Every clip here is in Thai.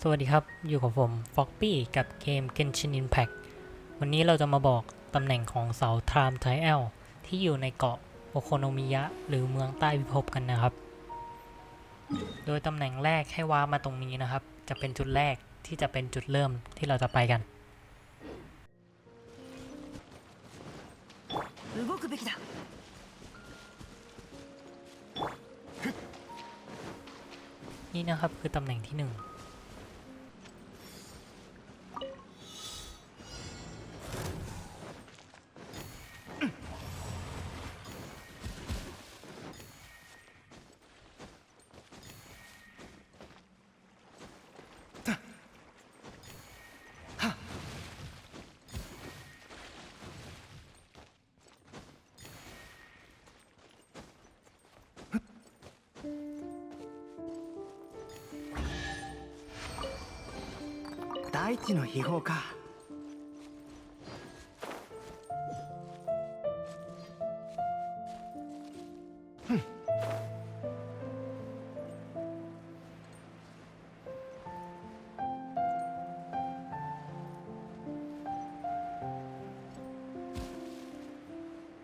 สวัสดีครับ อยู่กับผมฟ็อกปี้กับเกม Genshin Impact วันนี้เราจะมาบอกตำแหน่งของเสาทรามไทเอลที่อยู่ในเกาะโอโคโนมิยะ หรือเมืองใต้พิภพกันนะครับ โดยตำแหน่งแรกให้ว้าร์ปมาตรงนี้นะครับ จะเป็นจุดแรกที่จะเป็นจุดเริ่มที่เราจะไปกัน 動くべきだ นี่นะครับคือตำแหน่งที่หนึ่ง 大地の秘宝か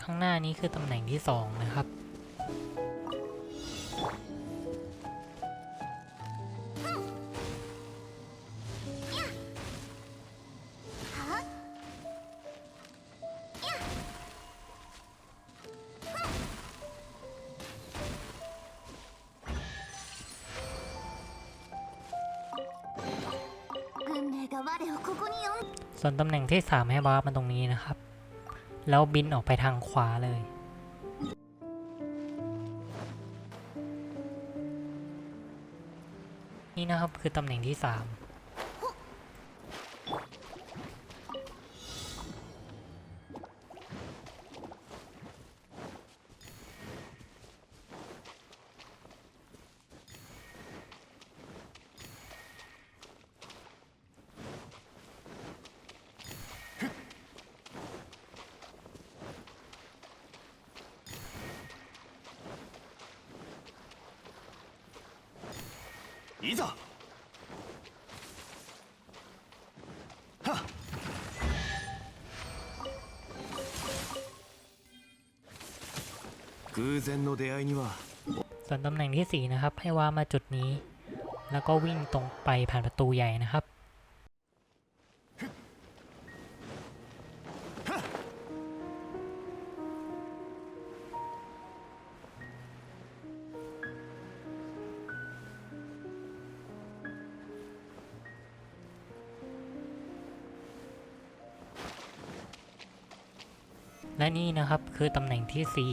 ข้างหน้านี้คือตำแหน่งที่สองนะครับ ส่วนตำแหน่งที่ 3 ให้วาร์ปมาตรงนี้นะครับ แล้วบินออกไปทางขวาเลย นี่นะครับคือตำแหน่งที่ 3いざはっ偶然の出会いには ส่วนตำแหน่งที่สี่นะครับ ให้ว้าร์ปมาจุดนี้ แล้วก็วิ่งตรงไปผ่านประตูใหญ่นะครับ และนี่นะครับคือตำแหน่งที่สี่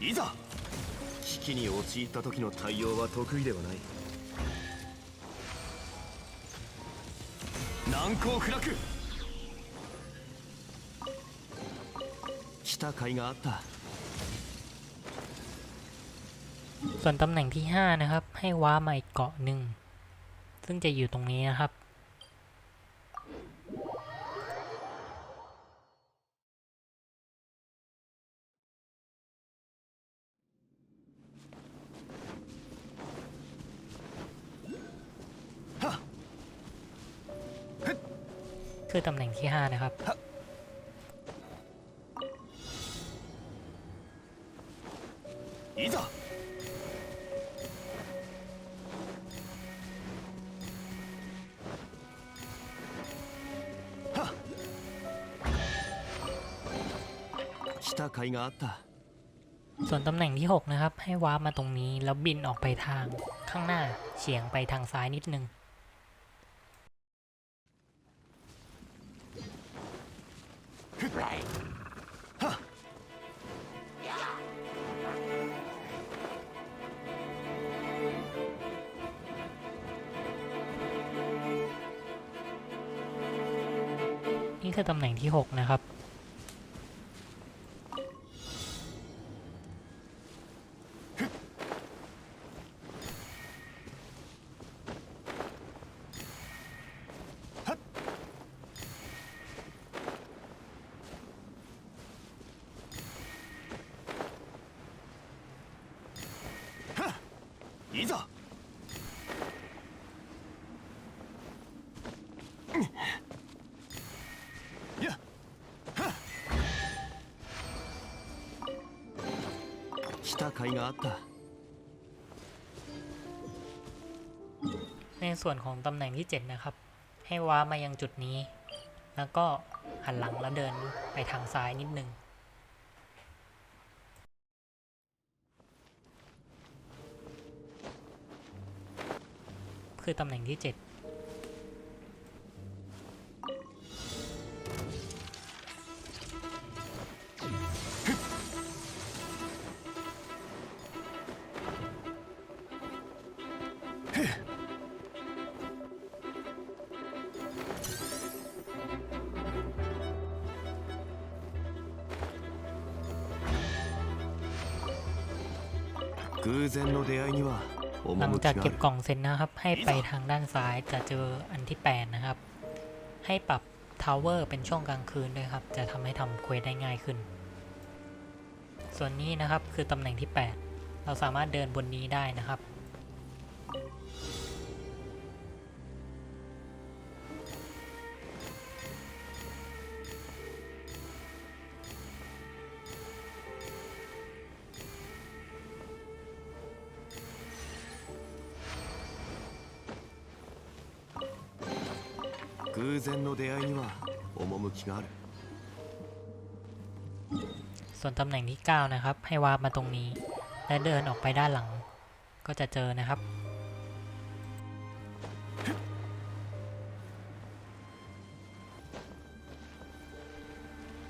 いざ危機に陥った時の対応は得意ではない難攻不落 来た甲斐があった ส่วนตำแหน่งที่ 5 นะครับ ให้ว้าร์ปมาอีกเกาะหนึ่ง ซึ่งจะอยู่ตรงนี้นะครับ คือตำแหน่งที่ 5 นะครับ た甲斐があった ส่วนตำแหน่งที่ 6 นะครับ ให้ว้าร์ปมาตรงนี้ แล้วบินออกไปทางข้างหน้าเฉียงไปทางซ้ายนิดนึง นี่คือตำแหน่งที่ 6 นะครับ た甲斐があった ในส่วนของตำแหน่งที่ 7 นะครับ ให้ว้าร์ปมายังจุดนี้ แล้วก็หันหลังแล้วเดินไปทางซ้ายนิดนึง คือตำแหน่งที่ 7 หลังจากเก็บกล่องเสร็จนะครับ ให้ไปทางด้านซ้ายจะเจออันที่ 8 นะครับ ให้ปรับทาวเวอร์เป็นช่วงกลางคืนด้วยครับ จะทำให้ทำเควสได้ง่ายขึ้น ส่วนนี้นะครับคือตำแหน่งที่ 8 เราสามารถเดินบนนี้ได้นะครับ 偶然の出会いには趣がある ส่วนตำแหน่งที่ 9 นะครับ ให้วาร์ปมาตรงนี้ และเดินออกไปด้านหลัง ก็จะเจอนะครับ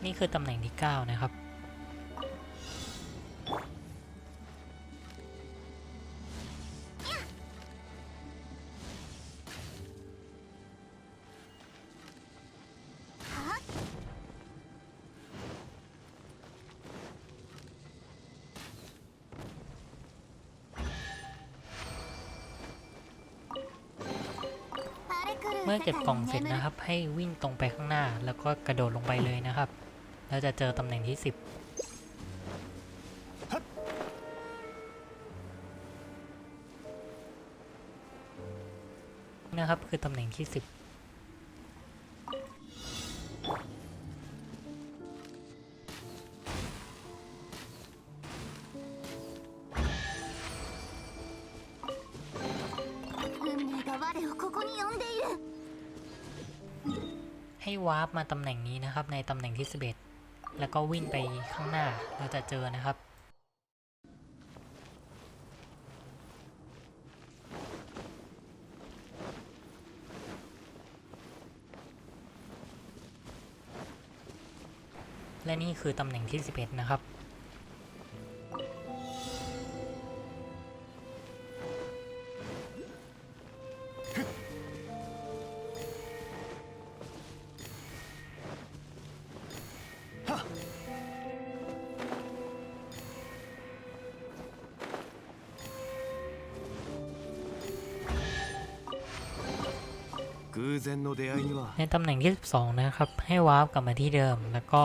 นี่คือตำแหน่งที่ 9 นะครับ เมื่อเก็บกล่องเสร็จนะครับ ให้วิ่งตรงไปข้างหน้า แล้วก็กระโดดลงไปเลยนะครับ แล้วจะเจอตำแหน่งที่ 10นะครับคือตำแหน่งที่ 10าร์ปมาตำแหน่งนี้นะครับ ในตำแหน่งที่ 11 แล้วก็วิ่งไปข้างหน้าเราจะเจอนะครับ และนี่คือตำแหน่งที่ 11 นะครับ ในตำแหน่งที่ 12 นะครับ ให้วาร์ปกลับมาที่เดิม แล้วก็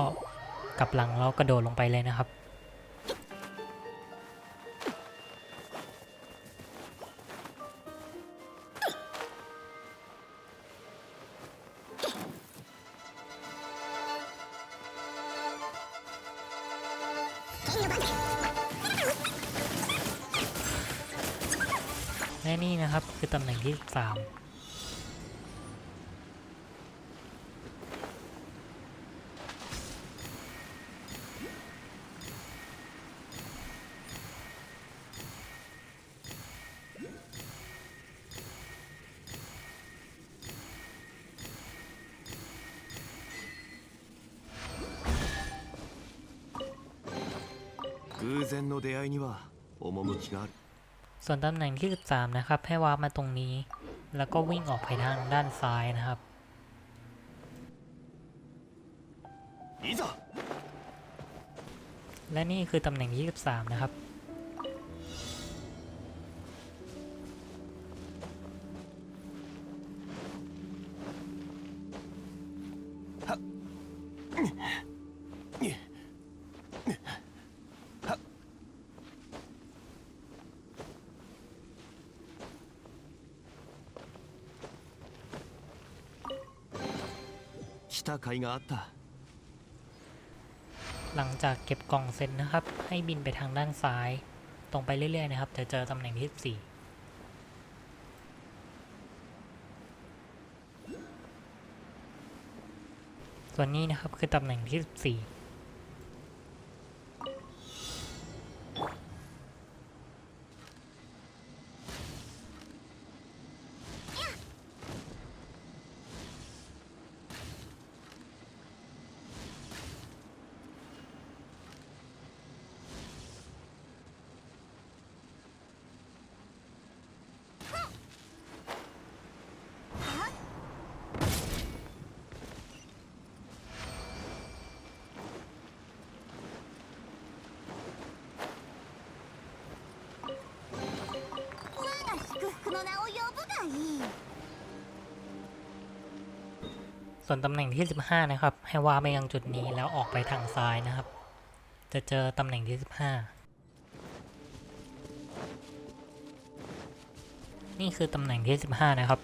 กลับหลังแล้วกระโดดลงไปเลยนะครับ และนี่นะครับคือตำแหน่งที่ 3偶然の出会いには趣がある ส่วนตำแหน่งที่ 13 นะครับ ให้วาร์ปมาตรงนี้ แล้วก็วิ่งออกไปทางด้านซ้ายนะครับ いざ และนี่คือตำแหน่งที่ 13 นะครับ た甲斐があった หลังจากเก็บกล่องเสร็จนะครับ ให้บินไปทางด้านซ้าย ตรงไปเรื่อยๆนะครับ จะเจอตำแหน่งที่ 14 ส่วนนี้นะครับคือตำแหน่งที่ ส่วนตำแหน่งที่ 15 นะครับ ให้ว่าไปยังจุดนี้แล้วออกไปทางซ้ายนะครับ จะเจอตำแหน่งที่ 15 นี่คือตำแหน่งที่ 15 นะครับ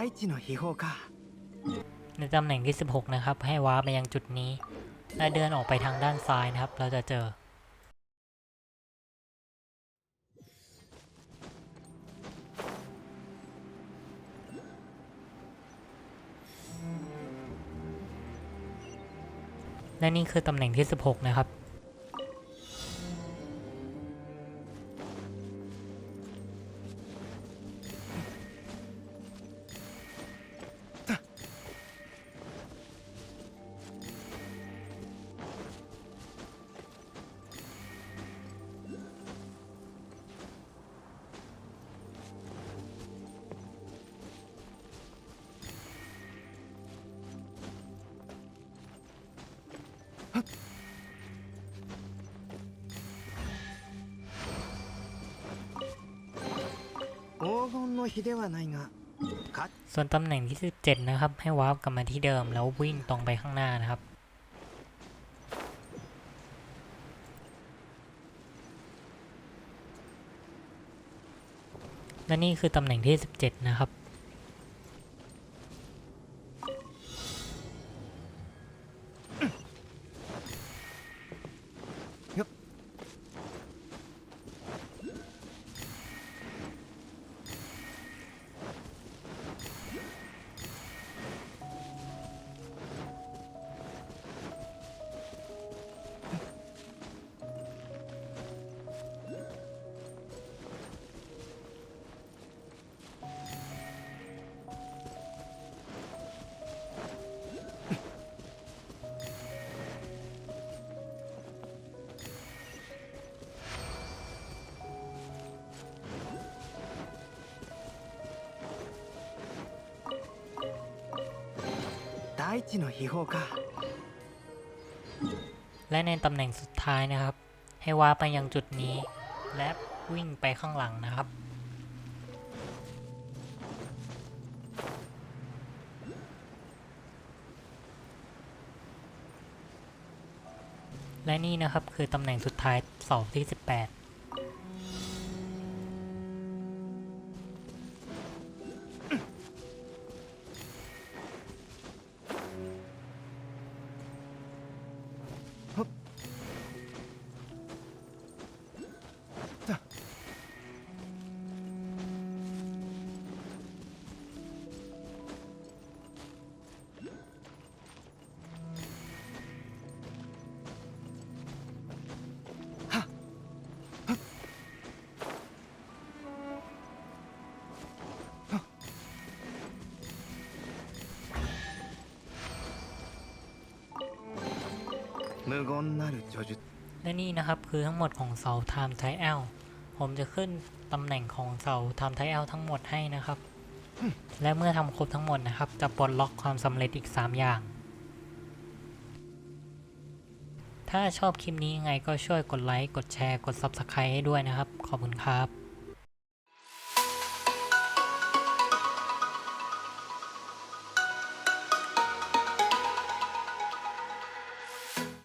大地の秘宝か ในตำแหน่งที่ 16 นะครับ ให้ว้าร์ปไปยังจุดนี้ และเดินออกไปทางด้านซ้ายนะครับ เราจะเจอ และนี่คือตำแหน่งที่ 16 นะครับ ส่วนตำแหน่งที่ 17 นะครับ ให้วาร์ปกลับมาที่เดิมแล้ววิ่งตรงไปข้างหน้านะครับ และนี่คือตำแหน่งที่ 17 นะครับ 大地の秘宝か และในตำแหน่งสุดท้ายนะครับ ให้วาร์ปไปยังจุดนี้ และวิ่งไปข้างหลังนะครับ และนี่นะครับคือตำแหน่งสุดท้ายเสาที่ 18 無言なる叙述。 และนี่นะครับคือทั้งหมดของเสา Time Trial ผมจะขึ้นตำแหน่งของเสา Time Trial ทั้งหมดให้นะครับ และเมื่อทำครบทั้งหมดนะครับ จะปลดล็อกความสำเร็จอีก 3 อย่าง ถ้าชอบคลิปนี้ยังไงก็ช่วยกดไลค์ กดแชร์ กด Subscribe ให้ด้วยนะครับ ขอบคุณครับ